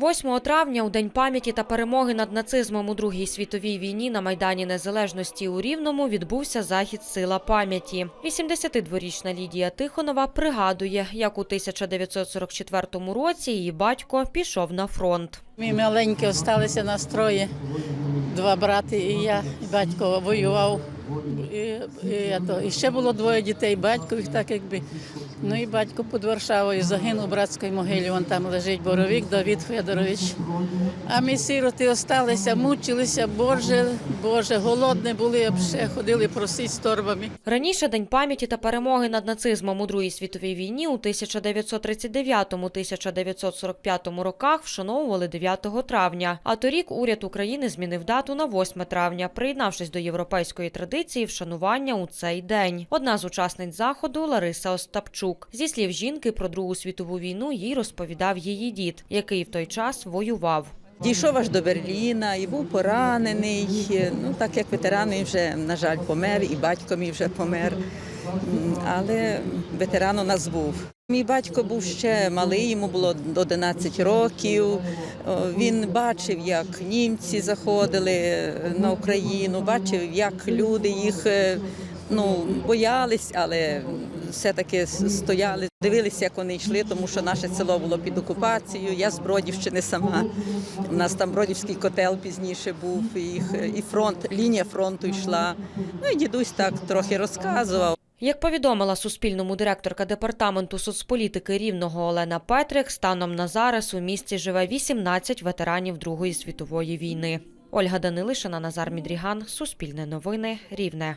8 травня, у день пам'яті та перемоги над нацизмом у Другій світовій війні на Майдані Незалежності у Рівному відбувся захід Сила пам'яті. 82-річна Лідія Тихонова пригадує, як у 1944 році її батько пішов на фронт. Ми маленькі залишилися на строї. Два брати і я, батько воював. І, і, то, і ще було двоє дітей, батько їх так якби. Ну і батько під Варшавою загинув у братській могилі, вон там лежить Боровік Давід Федорович. А ми сироти залишилися, мучилися, Боже, Боже, голодні були, ще ходили просити з торбами. Раніше День пам'яті та перемоги над нацизмом у Другій світовій війні у 1939-1945 роках вшановували 9 травня. А торік уряд України змінив дату на 8 травня, приєднавшись до європейської традиції вшанування у цей день. Одна з учасниць заходу Лариса Остапчук. Зі слів жінки про Другу світову війну їй розповідав її дід, який в той час воював. Дійшов аж до Берліна і був поранений. Ну так як ветеран він вже, на жаль, помер, і батько мій вже помер. Але ветеран у нас був. Мій батько був ще малий, йому було 11 років. Він бачив, як німці заходили на Україну, бачив, як люди їх е, ну, боялись, але все-таки стояли, дивилися, як вони йшли, тому що наше село було під окупацією. Я з Бродівщини сама. У нас там Бродівський котел пізніше був, і, і фронт, лінія фронту йшла. Ну і дідусь так трохи розказував. Як повідомила Суспільному директорка департаменту соцполітики Рівного Олена Петрик, станом на зараз у місті живе 18 ветеранів Другої світової війни. Ольга Данилишина, Назар Мідріган, Суспільне новини, Рівне.